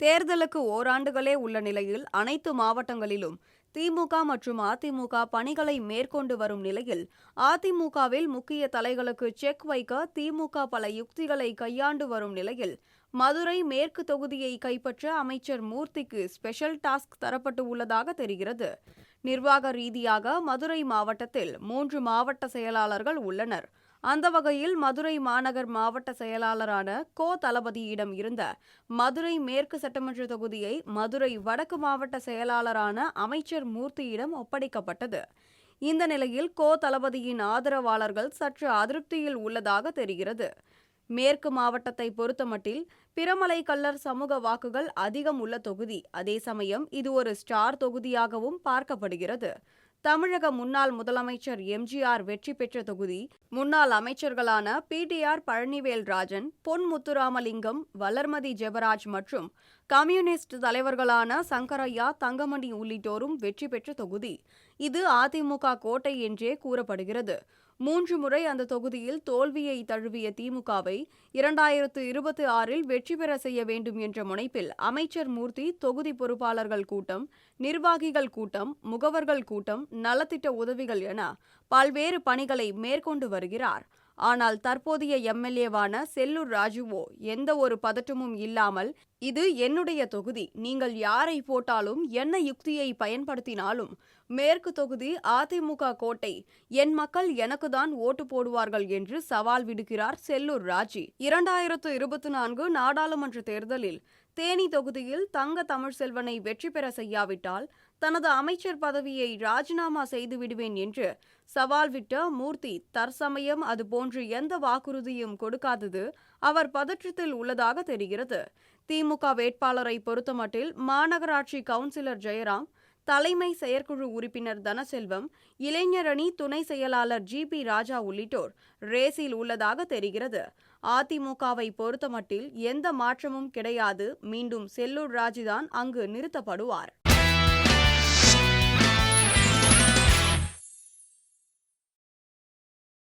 தேர்தலுக்கு ஓராண்டுகளே உள்ள நிலையில் அனைத்து மாவட்டங்களிலும் திமுக மற்றும் அதிமுக பணிகளை மேற்கொண்டு வரும் நிலையில் அதிமுகவில் முக்கிய தலைகளுக்கு செக் வைக்க திமுக பல யுக்திகளை கையாண்டு வரும் நிலையில் மதுரை மேற்கு தொகுதியை கைப்பற்ற அமைச்சர் மூர்த்திக்கு ஸ்பெஷல் டாஸ்க் தரப்பட்டு உள்ளதாக தெரிகிறது. நிர்வாக ரீதியாக மதுரை மாவட்டத்தில் மூன்று மாவட்ட செயலாளர்கள் உள்ளனர். அந்த வகையில் மதுரை மாநகர் மாவட்ட செயலாளரான கோ தளபதியிடம் இருந்த மதுரை மேற்கு சட்டமன்ற தொகுதியை மதுரை வடக்கு மாவட்ட செயலாளரான அமைச்சர் மூர்த்தியிடம் ஒப்படைக்கப்பட்டது. இந்த நிலையில் கோ தளபதியின் ஆதரவாளர்கள் சற்று அதிருப்தியில் உள்ளதாக தெரிகிறது. மேற்கு மாவட்டத்தை பொறுத்தமட்டில் பிரமலை கல்லர் சமூக வாக்குகள் அதிகம் உள்ள தொகுதி. அதே சமயம் இது ஒரு ஸ்டார் தொகுதியாகவும் பார்க்கப்படுகிறது. தமிழக முன்னாள் முதலமைச்சர் எம்ஜிஆர் வெற்றி பெற்ற தொகுதி முன்னாள் அமைச்சர்களான பிடிஆர் பழனிவேல் ராஜன் பொன் முத்துராமலிங்கம் வளர்மதி ஜெபராஜ் மற்றும் கம்யூனிஸ்ட் தலைவர்களான சங்கரையா தங்கமணி உள்ளிட்டோரும் வெற்றி பெற்ற தொகுதி. இது அதிமுக கோட்டை என்றே கூறப்படுகிறது. மூன்று முறை அந்த தொகுதியில் தோல்வியை தழுவிய திமுகவை இரண்டாயிரத்து இருபத்தி ஆறில் வெற்றி பெற செய்ய வேண்டும் என்ற முனைப்பில் அமைச்சர் மூர்த்தி தொகுதி பொறுப்பாளர்கள் கூட்டம் நிர்வாகிகள் கூட்டம் முகவர்கள் கூட்டம் நலத்திட்ட உதவிகள் என பல்வேறு பணிகளை மேற்கொண்டு வருகிறார். ஆனால் தற்போதைய எம்எல்ஏவான செல்லூர் ராஜுவோ எந்த ஒரு பதட்டமும் இல்லாமல் இது என்னுடைய தொகுதி நீங்கள் யாரை போட்டாலும் என்ன யுக்தியை பயன்படுத்தினாலும் மேற்கு தொகுதி அதிமுக கோட்டை என் மக்கள் எனக்கு தான் ஓட்டு போடுவார்கள் என்று சவால் விடுக்கிறார் செல்லூர் ராஜி. இரண்டாயிரத்து இருபத்தி நான்கு நாடாளுமன்ற தேர்தலில் தேனி தொகுதியில் தங்க தமிழ்செல்வனை வெற்றி பெற செய்யாவிட்டால் தனது அமைச்சர் பதவியை ராஜினாமா செய்து விடுவேன் என்று சவால் விட்ட மூர்த்தி தற்சமயம் அதுபோன்று எந்த வாக்குறுதியும் கொடுக்காதது அவர் பதற்றத்தில் உள்ளதாக தெரிகிறது. திமுக வேட்பாளரை பொறுத்தமட்டில் மாநகராட்சி கவுன்சிலர் ஜெயராம் தலைமை செயற்குழு உறுப்பினர் தனசெல்வம் இளைஞரணி துணை செயலாளர் ஜி. பி. ராஜா உள்ளிட்டோர் ரேஸில் உள்ளதாக தெரிகிறது. அதிமுகவை பொறுத்தமட்டில் எந்த மாற்றமும் கிடையாது. மீண்டும் செல்லூர் ராஜுதான் அங்கு நிறுத்தப்படுவார்.